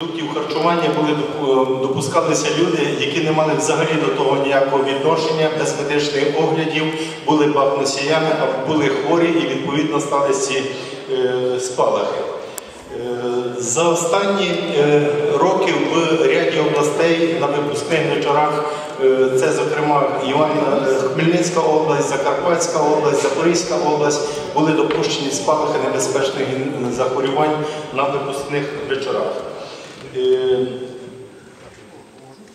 Продуктів харчування були допускалися люди, які не мали взагалі до того ніякого відношення, без медичних оглядів, були бакносіями або були хворі і відповідно стали ці е, спалахи. Е, За останні е, роки в ряді областей на випускних вечорах, е, це зокрема Івана, е, Хмельницька область, Закарпатська область, Запорізька область, були допущені спалахи небезпечних захворювань на випускних вечорах. Е,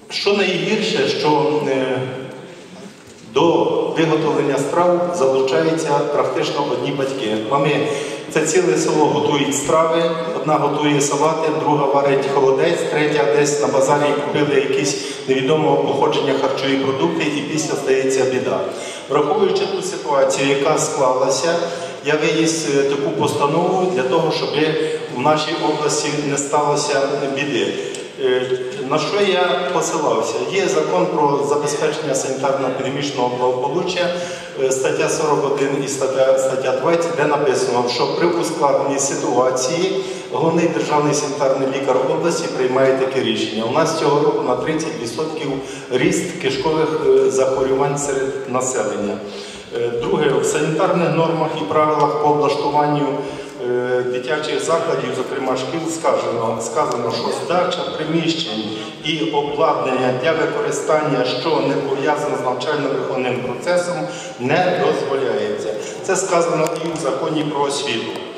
Що найгірше, що е, до виготовлення страв залучаються практично одні батьки. Мами, це ціле село готують страви, одна готує салати, друга варить холодець, третя десь на базарі купили якісь невідомого походження харчові продукти і після стається біда. Враховуючи ту ситуацію, яка склалася, я виніс е, таку постанову для того, щоб в нашій області не сталося біди. Е, На що я посилався? Є закон про забезпечення санітарно-епідемічного благополуччя, е, стаття 41 і стаття, стаття 20, де написано, що при ускладненні ситуації головний державний санітарний лікар області приймає таке рішення. У нас цього року на 30% ріст кишкових захворювань серед населення. В санітарних нормах і правилах по облаштуванню е, дитячих закладів, зокрема шкіл, сказано, сказано, що здача приміщень і обладнання для використання, що не пов'язано з навчально-виховним процесом, не дозволяється. Це сказано і в законі про освіту.